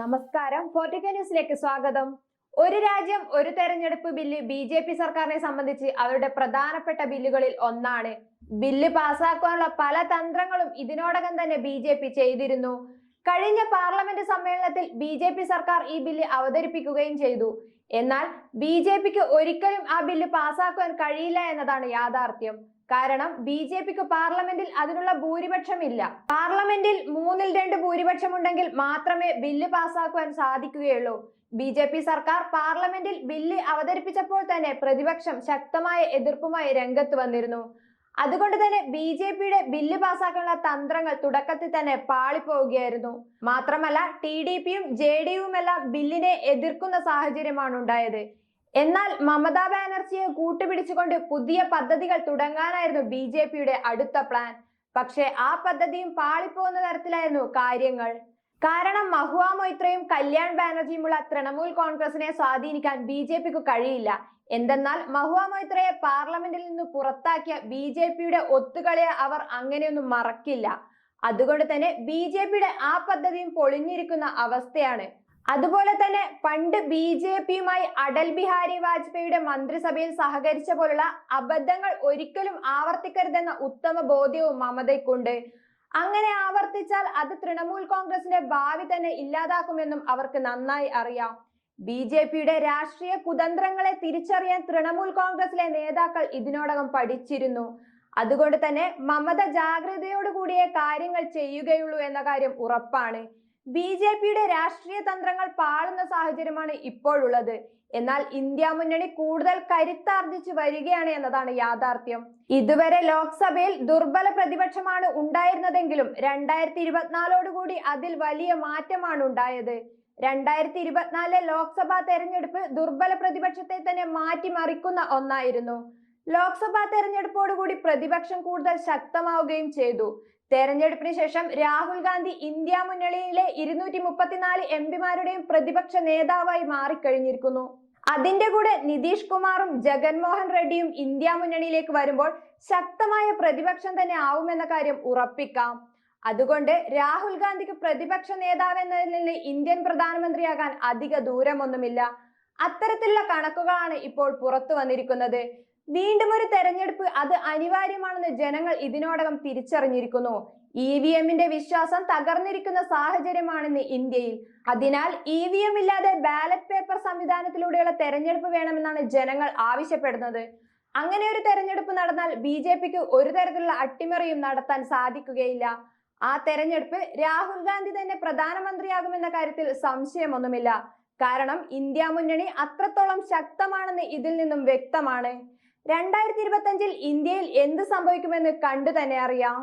നമസ്കാരം. ഫോർട്ടിക്ക ന്യൂസിലേക്ക് സ്വാഗതം. ഒരു രാജ്യം ഒരു തെരഞ്ഞെടുപ്പ് ബില്ല് ബി ജെ പി സർക്കാരിനെ സംബന്ധിച്ച് അവരുടെ പ്രധാനപ്പെട്ട ബില്ലുകളിൽ ഒന്നാണ്. ബില്ല് പാസ്സാക്കാനുള്ള പല തന്ത്രങ്ങളും ഇതിനോടകം തന്നെ ബി ജെ പി ചെയ്തിരുന്നു. കഴിഞ്ഞ പാർലമെന്റ് സമ്മേളനത്തിൽ ബി ജെ പി സർക്കാർ ഈ ബില്ല് അവതരിപ്പിക്കുകയും ചെയ്തു. എന്നാൽ ബി ജെ പിക്ക് ഒരിക്കലും ആ ബില്ല് പാസാക്കുവാൻ കഴിയില്ല എന്നതാണ് യാഥാർത്ഥ്യം. കാരണം ബി ജെ പിക്ക് പാർലമെന്റിൽ അതിനുള്ള ഭൂരിപക്ഷമില്ല. പാർലമെന്റിൽ മൂന്നിൽ രണ്ട് ഭൂരിപക്ഷം ഉണ്ടെങ്കിൽ മാത്രമേ ബില്ല് പാസാക്കുവാൻ സാധിക്കുകയുള്ളൂ. ബി ജെ പി സർക്കാർ പാർലമെന്റിൽ ബില്ല് അവതരിപ്പിച്ചപ്പോൾ തന്നെ പ്രതിപക്ഷം ശക്തമായ എതിർപ്പുമായി രംഗത്ത് വന്നിരുന്നു. അതുകൊണ്ട് തന്നെ ബി ജെ പിയുടെ ബില്ല് പാസ്സാക്കാനുള്ള തന്ത്രങ്ങൾ തുടക്കത്തിൽ തന്നെ പാളിപ്പോവുകയായിരുന്നു. മാത്രമല്ല ടി ഡി പിയും ജെ ഡി യുവും എല്ലാം ബില്ലിനെ എതിർക്കുന്ന സാഹചര്യമാണ് ഉണ്ടായത്. എന്നാൽ മമതാ ബാനർജിയെ കൂട്ടുപിടിച്ചുകൊണ്ട് പുതിയ പദ്ധതികൾ തുടങ്ങാനായിരുന്നു ബി ജെ പിയുടെ അടുത്ത പ്ലാൻ. പക്ഷേ ആ പദ്ധതിയും പാളിപ്പോകുന്ന തരത്തിലായിരുന്നു കാര്യങ്ങൾ. കാരണം മഹുവ മൊയ്ത്രയും കല്യാൺ ബാനർജിയുമുള്ള തൃണമൂൽ കോൺഗ്രസിനെ സ്വാധീനിക്കാൻ ബി ജെ പിക്ക് കഴിയില്ല. എന്തെന്നാൽ മഹുവ മൈത്രയെ പാർലമെന്റിൽ നിന്ന് പുറത്താക്കിയ ബി ജെ പിയുടെ ഒത്തുകളിയെ അവർ അങ്ങനെയൊന്നും മറക്കില്ല. അതുകൊണ്ട് തന്നെ ബി ജെ പിയുടെ ആ പദ്ധതിയും പൊളിഞ്ഞിരിക്കുന്ന അവസ്ഥയാണ്. അതുപോലെ തന്നെ പണ്ട് ബി ജെ പിയുമായി അടൽ ബിഹാരി വാജ്പേയിയുടെ മന്ത്രിസഭയിൽ സഹകരിച്ച പോലുള്ള അബദ്ധങ്ങൾ ഒരിക്കലും ആവർത്തിക്കരുതെന്ന ഉത്തമ ബോധ്യവും മമതയ്ക്കുണ്ട്. അങ്ങനെ ആവർത്തിച്ചാൽ അത് തൃണമൂൽ കോൺഗ്രസിന്റെ ഭാവി തന്നെ ഇല്ലാതാക്കുമെന്നും അവർക്ക് നന്നായി അറിയാം. ബി ജെ പിയുടെ രാഷ്ട്രീയ കുതന്ത്രങ്ങളെ തിരിച്ചറിയാൻ തൃണമൂൽ കോൺഗ്രസിലെ നേതാക്കൾ ഇതിനോടകം പഠിച്ചിരുന്നു. അതുകൊണ്ട് തന്നെ മമത ജാഗ്രതയോടുകൂടിയേ കാര്യങ്ങൾ ചെയ്യുകയുള്ളൂ എന്ന കാര്യം ഉറപ്പാണ്. ബി ജെ പിയുടെ രാഷ്ട്രീയ തന്ത്രങ്ങൾ പാളുന്ന സാഹചര്യമാണ് ഇപ്പോഴുള്ളത്. എന്നാൽ ഇന്ത്യ മുന്നണി കൂടുതൽ കരുത്താർജിച്ചു വരികയാണ് എന്നതാണ് യാഥാർത്ഥ്യം. ഇതുവരെ ലോക്സഭയിൽ ദുർബല പ്രതിപക്ഷമാണ് ഉണ്ടായിരുന്നതെങ്കിലും രണ്ടായിരത്തി ഇരുപത്തിനാലോടുകൂടി അതിൽ വലിയ മാറ്റമാണ് ഉണ്ടായത്. രണ്ടായിരത്തി ഇരുപത്തിനാലിലെ ലോക്സഭാ തെരഞ്ഞെടുപ്പ് ദുർബല പ്രതിപക്ഷത്തെ തന്നെ മാറ്റിമറിക്കുന്ന ഒന്നായിരുന്നു. ലോക്സഭാ തെരഞ്ഞെടുപ്പോടുകൂടി പ്രതിപക്ഷം കൂടുതൽ ശക്തമാവുകയും ചെയ്തു. തെരഞ്ഞെടുപ്പിന് ശേഷം രാഹുൽ ഗാന്ധി ഇന്ത്യ മുന്നണിയിലെ ഇരുന്നൂറ്റി മുപ്പത്തിനാല് എം പിമാരുടെയും പ്രതിപക്ഷ നേതാവായി മാറിക്കഴിഞ്ഞിരിക്കുന്നു. അതിന്റെ കൂടെ നിതീഷ് കുമാറും ജഗൻമോഹൻ റെഡ്ഡിയും ഇന്ത്യ മുന്നണിയിലേക്ക് വരുമ്പോൾ ശക്തമായ പ്രതിപക്ഷം തന്നെ ആവുമെന്ന കാര്യം ഉറപ്പിക്കാം. അതുകൊണ്ട് രാഹുൽ ഗാന്ധിക്ക് പ്രതിപക്ഷ നേതാവ് എന്നതിൽ നിന്ന് ഇന്ത്യൻ പ്രധാനമന്ത്രിയാകാൻ അധിക ദൂരമൊന്നുമില്ല. അത്തരത്തിലുള്ള കണക്കുകളാണ് ഇപ്പോൾ പുറത്തു വന്നിരിക്കുന്നത്. വീണ്ടും ഒരു തെരഞ്ഞെടുപ്പ് അത് അനിവാര്യമാണെന്ന് ജനങ്ങൾ ഇതിനോടകം തിരിച്ചറിഞ്ഞിരിക്കുന്നു. ഇ വി എമ്മിന്റെ വിശ്വാസം തകർന്നിരിക്കുന്ന സാഹചര്യമാണിന്ന് ഇന്ത്യയിൽ. അതിനാൽ ഇ വി എം ഇല്ലാതെ ബാലറ്റ് പേപ്പർ സംവിധാനത്തിലൂടെയുള്ള തെരഞ്ഞെടുപ്പ് വേണമെന്നാണ് ജനങ്ങൾ ആവശ്യപ്പെടുന്നത്. അങ്ങനെ ഒരു തെരഞ്ഞെടുപ്പ് നടന്നാൽ ബി ജെ പിക്ക് ഒരു തരത്തിലുള്ള അട്ടിമറിയും നടത്താൻ സാധിക്കുകയില്ല. ആ തെരഞ്ഞെടുപ്പ് രാഹുൽ ഗാന്ധി തന്നെ പ്രധാനമന്ത്രിയാകുമെന്ന കാര്യത്തിൽ സംശയമൊന്നുമില്ല. കാരണം ഇന്ത്യ മുന്നണി അത്രത്തോളം ശക്തമാണെന്ന് ഇതിൽ നിന്നും വ്യക്തമാണ്. രണ്ടായിരത്തി ഇരുപത്തി അഞ്ചിൽ ഇന്ത്യയിൽ എന്ത് സംഭവിക്കുമെന്ന് കണ്ടു തന്നെ അറിയാം.